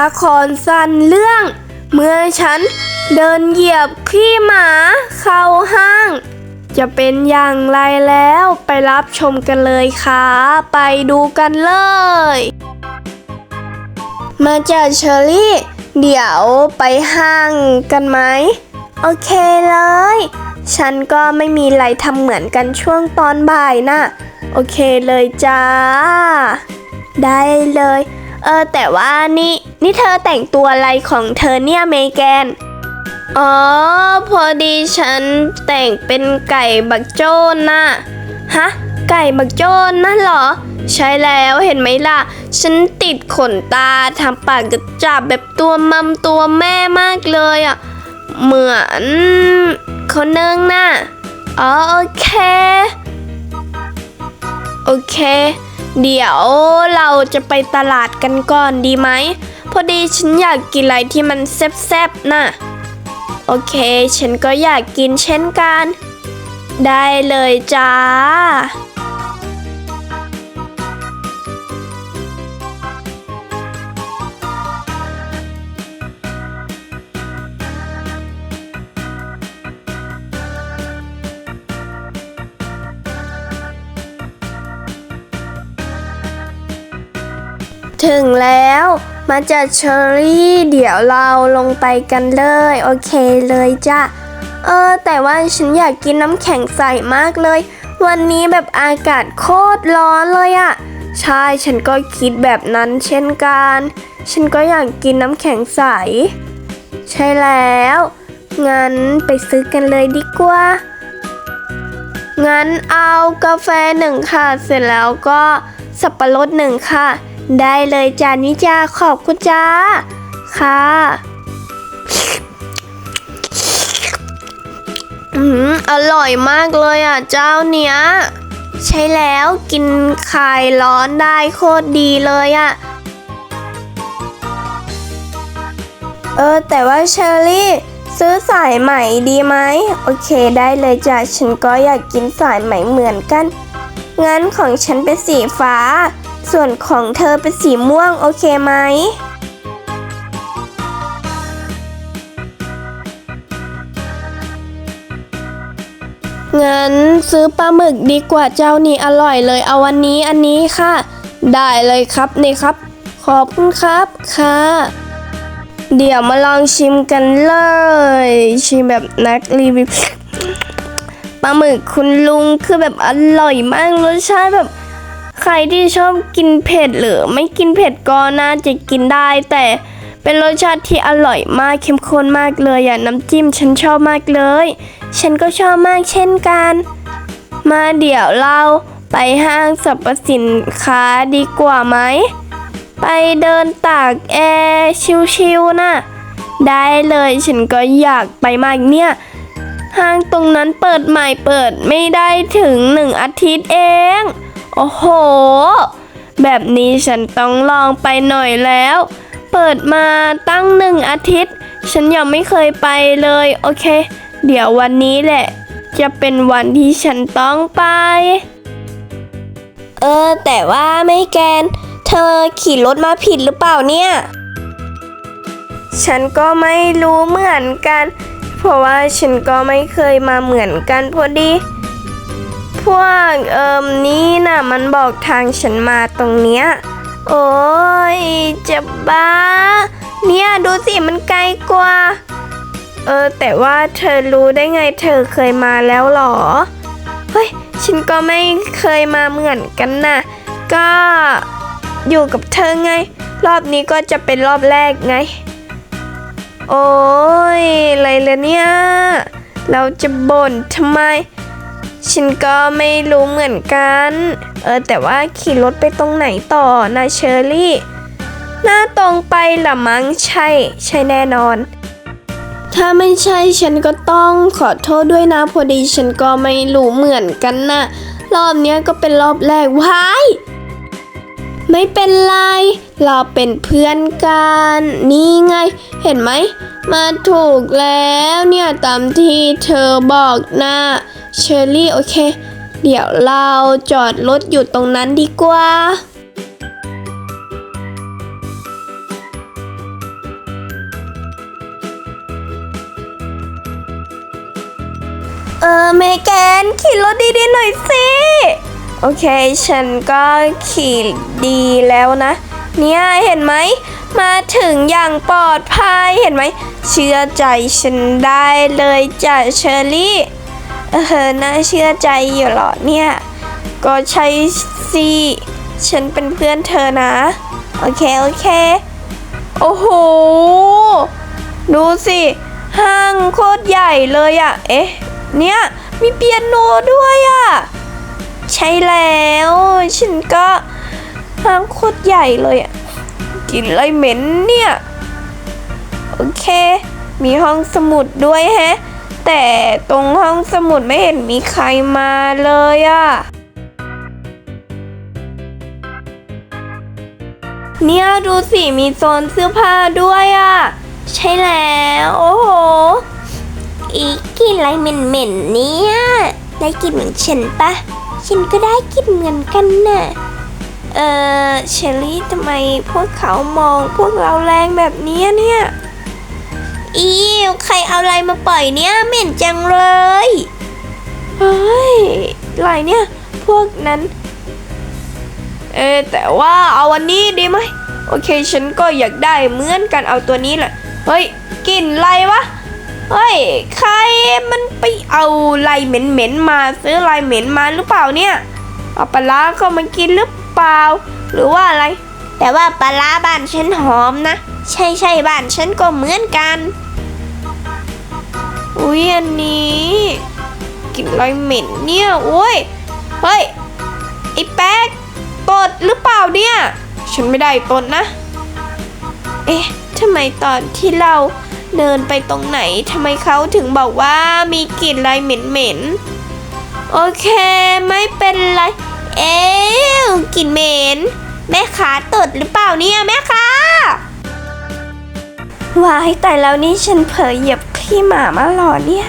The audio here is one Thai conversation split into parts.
ละครสั้นเรื่อง เมื่อฉันเดินเหยียบขี้หมาเข้าห้าง จะเป็นอย่างไรแล้วไปรับชมกันเลยค่ะ ไปดูกันเลย มาจากเชอรี่ เดี๋ยวไปห้างกันไหม โอเคเลย ฉันก็ไม่มีอะไรทำเหมือนกันช่วงตอนบ่ายนะโอเคเลยจ้า ได้เลย เออแต่ว่านี่นี่เธอแต่งตัวอะไรของเธอเนี่ยเมแกน อ๋อ พอดีฉันแต่งเป็นไก่บักโจ้น่ะฮะ ไก่บักโจ้นั่นเหรอ ใช่แล้วเห็นไหมล่ะ ฉันติดขนตาทำปากกระจับแบบตัวมัมตัวแม่มากเลยอะ เหมือนคนนึงน่ะ อ๋อโอเค โอเค เดี๋ยวเราจะไปตลาดกันก่อนดีไหม พอดีฉันอยากกินอะไรที่มันแซ่บๆน่ะ โอเค ฉันก็อยากกินเช่นกัน ได้เลยจ้า ถึงแล้ว มาจากเชอรี่เดี๋ยวเราลงไปกันเลย โอเคเลยจ้ะ เออ แต่ว่าฉันอยากกินน้ำแข็งใสมากเลย วันนี้แบบอากาศโคตรร้อนเลยอะใช่ฉันก็คิดแบบนั้นเช่นกัน ฉันก็อยากกินน้ำแข็งใส ใช่แล้ว งั้นไปซื้อกันเลยดีกว่า งั้นเอากาแฟหนึ่งค่ะ เสร็จแล้วก็สับปะรดหนึ่งค่ะ ได้เลยจ้านนี้จ้าขอบคุณจ้า ค่ะ อืมอร่อยมากเลยอะเจ้าเนี้ย ใช่แล้วกินคลายร้อนได้โคตรดีเลยอะ เออ แต่ว่าเชอรี่ซื้อสายไหม่ดีไหม โอเคได้เลยจ้ะ ฉันก็อยากกินสายไหม่เหมือนกัน งั้นของฉันเป็นสีฟ้า ส่วนของเธอเป็นสีม่วงโอเคไหม งั้นซื้อปลาหมึกดีกว่าเจ้านี่อร่อยเลยเอาวันนี้อันนี้ค่ะ ได้เลยครับนี่ครับ ขอบคุณครับค่ะ เดี๋ยวมาลองชิมกันเลย ชิมแบบนักรีวิวปลาหมึกคุณลุงคือแบบอร่อยมากรสชาติแบบ รที่ชอบกินเผ็ดหรือไม่กินเผ็ดก็น่าจะกินได้ แต่เป็นรสชาติที่อร่อยมากเข้มข้นมากเลยอะน้ำจิ้มฉันชอบมากเลย ฉันก็ชอบมากเช่นกัน มาเดี๋ยวเราไปห้างสรรพสินค้าดีกว่าไหม ไปเดินตากแอร์ชิวๆนะได้เลยฉันก็อยากไปมากเนี่ยห้างตรงนั้นเปิดใหม่เปิดไม่ได้ถึงหนึ่งอาทิตย์เอง โอ้โห แบบนี้ฉันต้องลองไปหน่อยแล้ว เปิดมาตั้งหนึ่งอาทิตย์ ฉันยังไม่เคยไปเลย โอเค เดี๋ยววันนี้แหละ จะเป็นวันที่ฉันต้องไป เออ แต่ว่าไม่แกน เธอขี่รถมาผิดหรือเปล่าเนี่ย ฉันก็ไม่รู้เหมือนกัน เพราะว่าฉันก็ไม่เคยมาเหมือนกันพอดี พวกเอิมนี่น่ะมันบอกทางฉันมาตรงเนี้ย โอ้ยจะบ้า เนี่ยดูสิมันไกลกว่า เออแต่ว่าเธอรู้ได้ไงเธอเคยมาแล้วหรอ เฮ้ยฉันก็ไม่เคยมาเหมือนกันนะก็อยู่กับเธอไง รอบนี้ก็จะเป็นรอบแรกไง โอ้ยอะไรเลยเนี่ย เราจะบ่นทำไม ฉันก็ไม่รู้เหมือนกัน เออแต่ว่าขี่รถไปตรงไหนต่อนะเชอรี่ หน้าตรงไปหละมั้งใช่ ใช่แน่นอน ถ้าไม่ใช่ฉันก็ต้องขอโทษด้วยนะพอดีฉันก็ไม่รู้เหมือนกันนะรอบนี้ก็เป็นรอบแรกว้าย ไม่เป็นไร เราเป็นเพื่อนกัน นี่ไง เห็นไหม มาถูกแล้วเนี่ยตามที่เธอบอกนะเชอรี่โอเค เดี๋ยวเราจอดรถอยู่ตรงนั้นดีกว่าเออเมแกนขี่รถดีๆหน่อยสิ โอเค ฉันก็ขี่ดีแล้วนะ เนี่ยเห็นไหม มาถึงอย่างปลอดภัยเห็นไหม เชื่อใจฉันได้เลยจ้ะเชอรี่เออน่าเชื่อใจอยู่หรอเนี่ย ก็ใช่สิฉันเป็นเพื่อนเธอนะ โอเค โอเค โอ้โห ดูสิ ห้างโคตรใหญ่เลยอะ่ะ เอ๊ะ เนี่ย มีเปียโนด้วยอะ่ะ ใช่แล้ว ฉันก็ห้างโคตรใหญ่เลยอะ่ะกินไรเหม็นเนี่ย โอเค มีห้องสมุดด้วยแฮะ แต่ตรงห้องสมุดไม่เห็นมีใครมาเลยอะ่ะเนี่ยดูสิมีโซนเสื้อผ้าด้วยอะ่ะ ใช่แล้ว โอ้โห อีกกลินอะไรเหม็นๆเนี่ย ได้กลินเหมือนฉันปะ ฉันก็ได้กลินเหมือนกันน่ะ เออเชลลี่ทำไมพวกเขามองพวกเราแรงแบบนี้เนี่ยอีวใครเอาอะไรมาปล่อยเนี่ยเหม็นจังเลยเฮ้ยอะไรเนี่ย พวกนั้น เออแต่ว่าเอาวันนี้ดีไหมโอเค ฉันก็อยากได้เหมือนกันเอาตัวนี้แหละ เฮ้ยกลิ่นอะไรวะ เฮ้ย ใครมันไปเอาลายเหม็นๆมาซื้อลายเหม็นมาหรือเปล่าเนี่ย เอาปลาร้าเข้ามากินหรือเปล่า หรือว่าอะไร แต่ว่าปลาร้าบ้านฉันหอมนะ ใช่ใช่บ้านฉันก็เหมือนกัน อุ้ยอันนี้กลินอะไรเหม็นเนี่ยโอ้ย เฮ้ยไอ้แป๊กตดหรือเปล่าเนี่ย ฉันไม่ได้ตดนะ เอ๊ะทำไมตอนที่เรา เดินไปตรงไหนทำไมเขาถึงบอกว่ามีกลิ่นอะไรเหม็นๆ โอเคไม่เป็นไร เอ๊กลิ่นเหม็น แม่ขาตดหรือเปล่าเนี่ยแม่ค้าวายแต่แล้วนี่ฉันเผลอเหยียบขี้หมามาหรอเนี่ย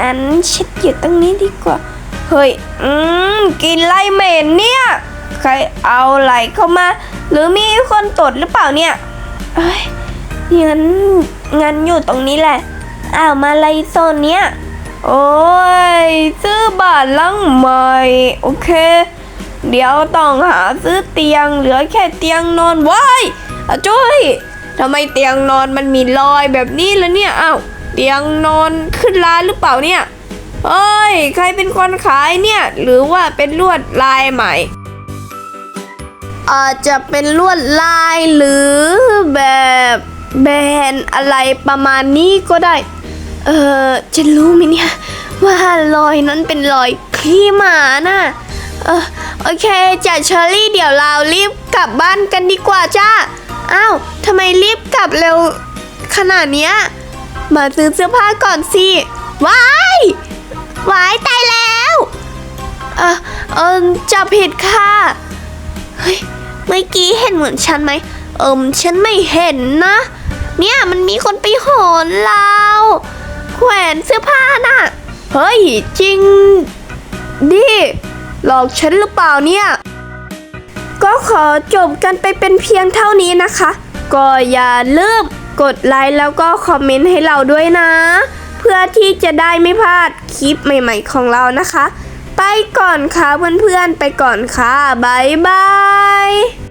อันฉันอยู่ตรงนี้ดีกว่า เฮ้ย อืมกลินไรเหม็นเนี่ย ใครเอาไหลเข้ามา หรือมีคนตดหรือเปล่าเนี่ย เอ้ยงั้น งั้นอยู่ตรงนี้แหละ อ้าวมาไรโซนเนี้ย โอ้ย ซื้อบ้านหลังใหม่ โอเค เดี๋ยวต้องหาซื้อเตียงเหลือแค่เตียงนอนว้ายอะจุ้ยทำไมเตียงนอนมันมีรอยแบบนี้ล่ะเนี่ยอ้าวเตียงนอนขึ้นร้านหรือเปล่าเนี่ยเฮ้ย ใครเป็นคนขายเนี่ย หรือว่าเป็นลวดลายใหม่ อาจจะเป็นลวดลายหรือแบบ แบรนด์อะไรประมาณนี้ก็ได้ เออจะรู้ไหมเนี่ย ว่ารอยนั้นเป็นรอยขี้หมาน่ะ เออโอเคจ้ะเชอรี่เดี๋ยวเรารีบกลับบ้านกันดีกว่าจ้าอ้าวทำไมรีบกลับเร็วขนาดเนี้ยมาซื้อเสื้อผ้าก่อนสิว้ายว้ายตายแล้วเออเออจะผิดค่ะ เฮ้ย เมื่อกี้เห็นเหมือนฉันไหม เอิมฉันไม่เห็นนะ เนี่ยมันมีคนไปโหนเราแขวนเสื้อผ้าน่ะ เฮ้ย จริง ดิหลอกฉันหรือเปล่าเนี่ย ก็ขอจบกันไปเป็นเพียงเท่านี้นะคะ ก็อย่าลืมกดไลค์แล้วก็คอมเมนต์ให้เราด้วยนะ เพื่อที่จะได้ไม่พลาดคลิปใหม่ๆของเรานะคะ ไปก่อนค่ะเพื่อนๆ ไปก่อนค่ะ บ๊ายบาย